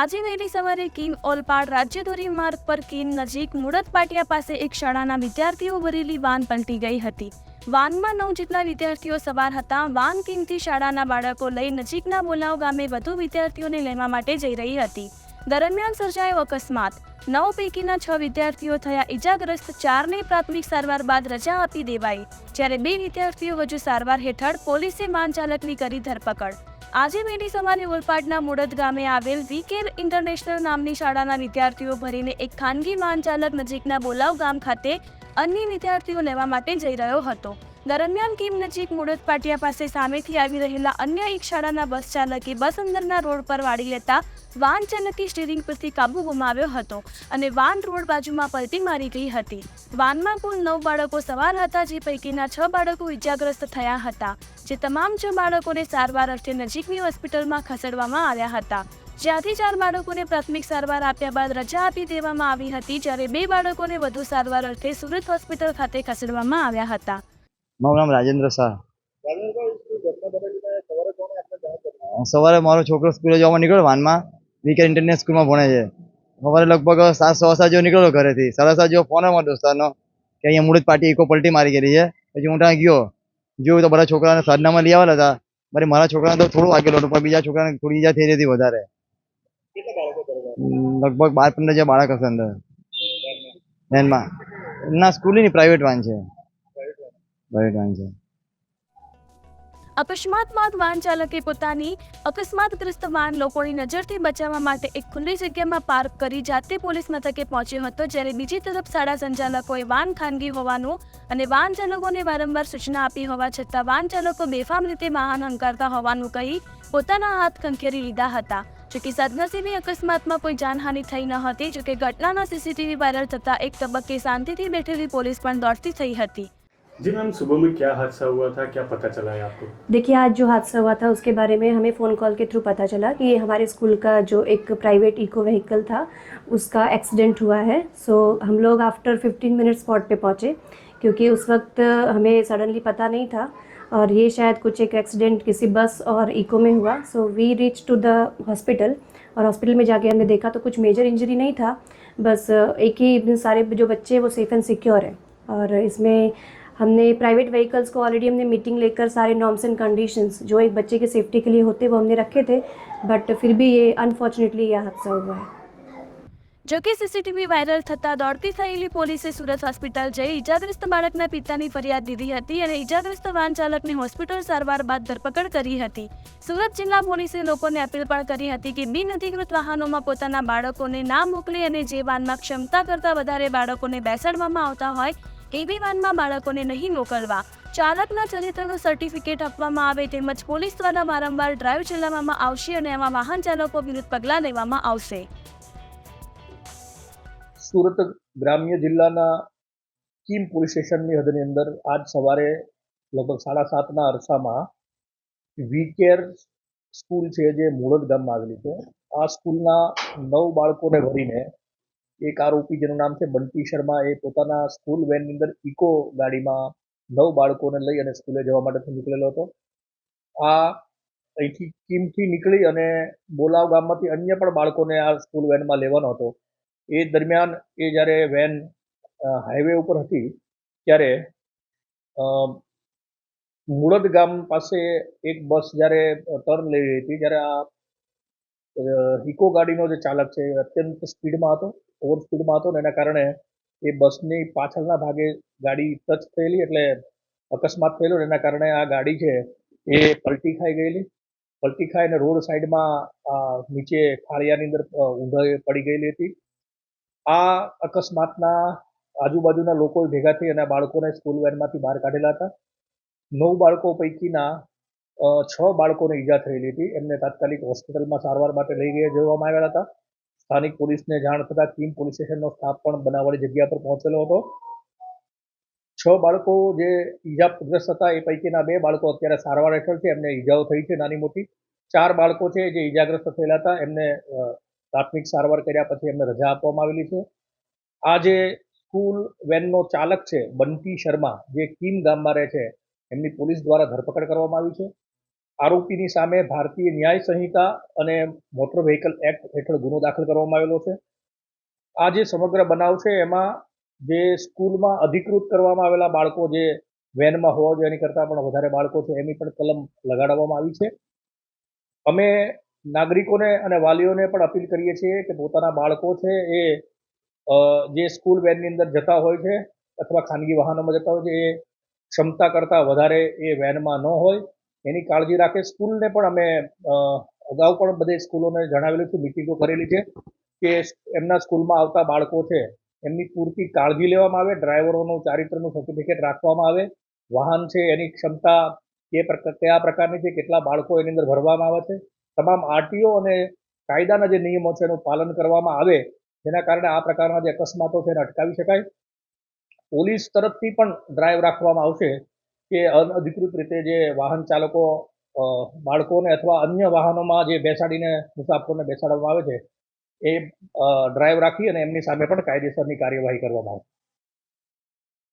આજે વહેલી સવારે કિમ ઓલપાડ રાજ્ય ધોરીમાર્ગ પર કિમ નજીક મુડત પાટિયા પાસે એક શાળાના વિદ્યાર્થીઓ ભરેલી વાન પલટી ગઈ હતી. વાનમાં નવ જેટલા વિદ્યાર્થીઓ સવાર હતા. વાન કિમથી શાળાના બાળકો લઈ નજીકના બોલાવ ગામે વધુ વિદ્યાર્થીઓને લેવા માટે જઈ રહી હતી. દરમિયાન સર્જાયો અકસ્માત. નવ પૈકીના છ વિદ્યાર્થીઓ થયા ઇજાગ્રસ્ત ચારને પ્રાથમિક સારવાર બાદ રજા આપી દેવાઈ. જ્યારે બે વિદ્યાર્થીઓ વધુ સારવાર હેઠળ પોલીસે વાન ચાલકની કરી ધરપકડ. આજે વહેલી સવારે ઓલપાડના મુડદ ગામે આવેલ વીકેર ઇન્ટરનેશનલ નામની શાળાના વિદ્યાર્થીઓ ભરીને એક ખાનગી વાહન ચાલક નજીકના બોલાવ ગામ ખાતે અન્ય વિદ્યાર્થીઓ લેવા માટે જઈ રહ્યો હતો. દરમિયાન કિમ નજીક મુડદ પાટિયા પાસે સામેથી આવી રહેલા અન્ય એક શાળાના બસ ચાલકે બસ અંદરના રોડ પર વાળી લેતા વાહન ચાલકે સ્ટીરિંગ પરથી કાબુ ગુમાવ્યો હતો અને વાન રોડ બાજુમાં પલટી મારી ગઈ હતી. વાનમાં કુલ નવ બાળકો સવાર હતા, જે પૈકીના છ બાળકો ઇજાગ્રસ્ત થયા હતા, જે તમામ છ બાળકોને સારવાર અર્થે નજીકની હોસ્પિટલમાં ખસેડવામાં આવ્યા હતા. જ્યાંથી ચાર બાળકોને પ્રાથમિક સારવાર આપ્યા બાદ રજા આપી દેવામાં આવી હતી, જ્યારે બે બાળકોને વધુ સારવાર અર્થે સુરત હોસ્પિટલ ખાતે ખસેડવામાં આવ્યા હતા. મારું નામ રાજેન્દ્ર શાહ. સવારે મારો છોકરો સ્કૂલે જવામાં નીકળ્યો, વાનમાં. વીકેન્ડ ઇન્ટરનેટ સ્કૂલમાં ભણે છે. સવારે લગભગ સાત, સવા સાત જેવો નીકળ્યો ઘરેથી. સાડા સાત જેવો ફોન આવ્યો દોસ્તારનો કે અહીંયા મૂળ પાર્ટી ઇકો પલટી મારી ગયેલી છે. પછી હું ત્યાં ગયો. જોયું તો બધા છોકરાને સાધનામાં લઈ આવેલા હતા. મારી મારા છોકરાને તો થોડું વાગેલો હતું, પણ બીજા છોકરાને થોડી ઈજા થઈ રહી વધારે. લગભગ બાર પંદર જે બાળક હશે અંદર. વેનમાં ના, સ્કૂલની પ્રાઇવેટ વાન છે. પ્રાઇવેટ વાન છે અકસ્માત બાદ વાહન ચાલકે પોતાની અકસ્માતગ્રસ્ત વાહન લોકોની નજરથી બચાવવા માટે એક ખુલ્લી જગ્યામાં પાર્ક કરી જાતે પોલીસ મથકે પહોંચ્યો હતો, જ્યારે બીજી તરફ શાળા સંચાલકોએ વાહન ખાનગી હોવાનું અને વાહન ચાલકોને વારંવાર સૂચના આપી હોવા છતાં વાહન ચાલકો બેફામ રીતે વાહન હંકારતા હોવાનું કહી પોતાના હાથ ખંખેરી લીધા હતા. જોકે સદનસીબે અકસ્માતમાં કોઈ જાનહાનિ થઈ ન હતી, જોકે ઘટનાના સીસીટીવી વાયરલ થતાં એક તબક્કે શાંતિથી બેઠેલી પોલીસ પણ દોડતી થઈ હતી. जी मैम, सुबह में क्या हादसा हुआ था? क्या पता चला है आपको? देखिए, आज जो हादसा हुआ था, उसके बारे में हमें फ़ोन कॉल के थ्रू पता चला कि हमारे स्कूल का जो एक प्राइवेट इको व्हीकल था, उसका एक्सीडेंट हुआ है। सो हम लोग आफ्टर 15 मिनट स्पॉट पे पहुँचे, क्योंकि उस वक्त हमें सडनली पता नहीं था और ये शायद कुछ एक एक्सीडेंट किसी बस और इको में हुआ। So we reach to the hospital और हॉस्पिटल में जाके हमने देखा तो कुछ मेजर इंजरी नहीं था। बस एक ही सारे जो बच्चे हैं, वो सेफ़ एंड सिक्योर है। और इसमें हमने प्राइवेट व्हीकल्स को ऑलरेडी हमने मीटिंग लेकर सारे नॉर्म्स एंड कंडीशंस जो एक बच्चे की सेफ्टी के लिए होते वो हमने रखे थे बट फिर भी ये अनफॉर्चुनेटली यह हादसा हुआ है જોકે સીસીટીવી વાયરલ થતાં દોડતી થયેલી પોલીસે સુરત હોસ્પિટલ જઈ ઇજાગ્રસ્ત બાળકના પિતાની ફરિયાદ દીધી હતી અને ઇજાગ્રસ્ત વાહન ચાલકની હોસ્પિટલ સારવાર બાદ ધરપકડ કરી હતી સુરત જિલ્લા પોલીસે લોકોને અપીલ પણ કરી હતી કે બિન અધિકૃત વાહનોમાં પોતાના બાળકોને ના મોકલે અને જે વાનમાં ક્ષમતા કરતાં વધારે બાળકોને બેસાડવામાં આવતા હોય એવી વાનમાં બાળકોને નહીં મોકલવા. ચાલકના ચરિત્રનું સર્ટિફિકેટ આપવામાં આવે તેમજ પોલીસ દ્વારા વારંવાર ડ્રાઈવ ચલાવવામાં આવશે અને આવા વાહન ચાલકો વિરુદ્ધ પગલાં લેવામાં આવશે. સુરત ગ્રામ્ય જિલ્લાના કીમ પોલીસ સ્ટેશનની હદની અંદર આજ સવારે લગભગ સાડા સાતના અરસામાં વી કેર સ્કૂલ છે જે મૂળદ ગામમાં આવેલી છે. આ સ્કૂલના નવ બાળકોને ભરીને એક આરોપી જેનું નામ છે બંટી શર્મા, એ પોતાના સ્કૂલ વેનની અંદર ઇકો ગાડીમાં નવ બાળકોને લઈ અને સ્કૂલે જવા માટે નીકળેલો હતો. આ અહીંથી કિમથી નીકળી અને બોલાવ ગામમાંથી અન્ય પણ બાળકોને આ સ્કૂલ વેનમાં લેવાનો હતો. એ દરમિયાન એ જ્યારે વેન હાઈવે ઉપર હતી, ત્યારે મુળદ ગામ પાસે એક બસ જ્યારે ટર્ન લઈ રહી હતી જ્યારે આ ઇકો ગાડીનો જે ચાલક છે એ અત્યંત સ્પીડમાં હતો. ઓવર સ્પીડમાં હતો ને એના કારણે એ બસની પાછળના ભાગે ગાડી ટચ થયેલી એટલે અકસ્માત થયેલો ને એના કારણે આ ગાડી છે એ પલટી ખાઈ ગયેલી. પલટી ખાઈને રોડ સાઈડમાં નીચે ખાળિયાની અંદર ઊંધે પડી ગયેલી હતી. આ અકસ્માતના આજુબાજુના લોકો ભેગા થઈ અને બાળકોને સ્કૂલ વેનમાંથી બહાર કાઢેલા હતા. નવ બાળકો પૈકીના છ બાળકોને ઈજા થયેલી હતી. એમને તાત્કાલિક હોસ્પિટલમાં સારવાર માટે લઈ ગયા, જવામાં આવ્યા હતા. સ્થાનિક પોલીસને જાણ થતાં કીમ પોલીસ સ્ટેશનનો સ્ટાફ પણ બનાવવાની જગ્યા પર પહોંચેલો હતો. છ બાળકો જે ઈજાગ્રસ્ત હતા, એ પૈકીના બે બાળકો અત્યારે સારવાર હેઠળ છે. એમને ઈજાઓ થઈ છે નાની મોટી. ચાર બાળકો છે જે ઈજાગ્રસ્ત થયેલા હતા. એમને પ્રાથમિક સારવાર કર્યા પછી એમને રજા આપવામાં આવેલી છે. આ જે સ્કૂલ વેનનો ચાલક છે બંટી શર્મા, જે કીમ ગામમાં રહે છે, એમની પોલીસ દ્વારા ધરપકડ કરવામાં આવી છે. આરોપીની સામે ભારતીય ન્યાય સંહિતા અને મોટર વ્હીકલ એક્ટ હેઠળ ગુનો દાખલ કરવામાં આવેલો છે. આ જે સમગ્ર બનાવ છે, એમાં જે સ્કૂલમાં અધિકૃત કરવામાં આવેલા બાળકો જે વેનમાં હોવા જોઈએ, એની કરતાં પણ વધારે બાળકો છે, એની પણ કલમ લગાડવામાં આવી છે. અમે નાગરિકોને અને વાલીઓને પણ અપીલ કરીએ છીએ કે પોતાના બાળકો છે એ જે સ્કૂલ વેનની અંદર જતા હોય છે, અથવા ખાનગી વાહનોમાં જતા હોય છે, એ ક્ષમતા કરતાં વધારે એ વેનમાં ન હોય. એની કાળજી રાખે. સ્કૂલને પણ અમે અગાઉ પણ બધે સ્કૂલોને જણાવેલું છે, મિટિંગો કરેલી છે કે એમના સ્કૂલમાં આવતા બાળકો છે, એમની પૂરતી કાળજી લેવામાં આવે, ડ્રાઈવરોનું, ચારિત્રનું સર્ટિફિકેટ રાખવામાં આવે. વાહન છે, એની ક્ષમતા કે કયા પ્રકારની છે, કેટલા બાળકો એની અંદર ભરવામાં આવે છે. તમામ આરટીઓ અને કાયદાના જે નિયમો છે, એનું પાલન કરવામાં આવે. જેના કારણે આ પ્રકારના જે અકસ્માતો છે, એને અટકાવી શકાય. પોલીસ તરફથી પણ ડ્રાઈવ રાખવામાં આવશે. કે અનઅધિકૃત રીતે જે વાહન ચાલકો બાળકોને અથવા અન્ય વાહનોમાં જે બેસાડીને મુસાફરોને બેસાડવામાં આવે છે, એ ડ્રાઈવ રાખી અને એમની સામે પણ કાયદેસરની કાર્યવાહી કરવામાં આવશે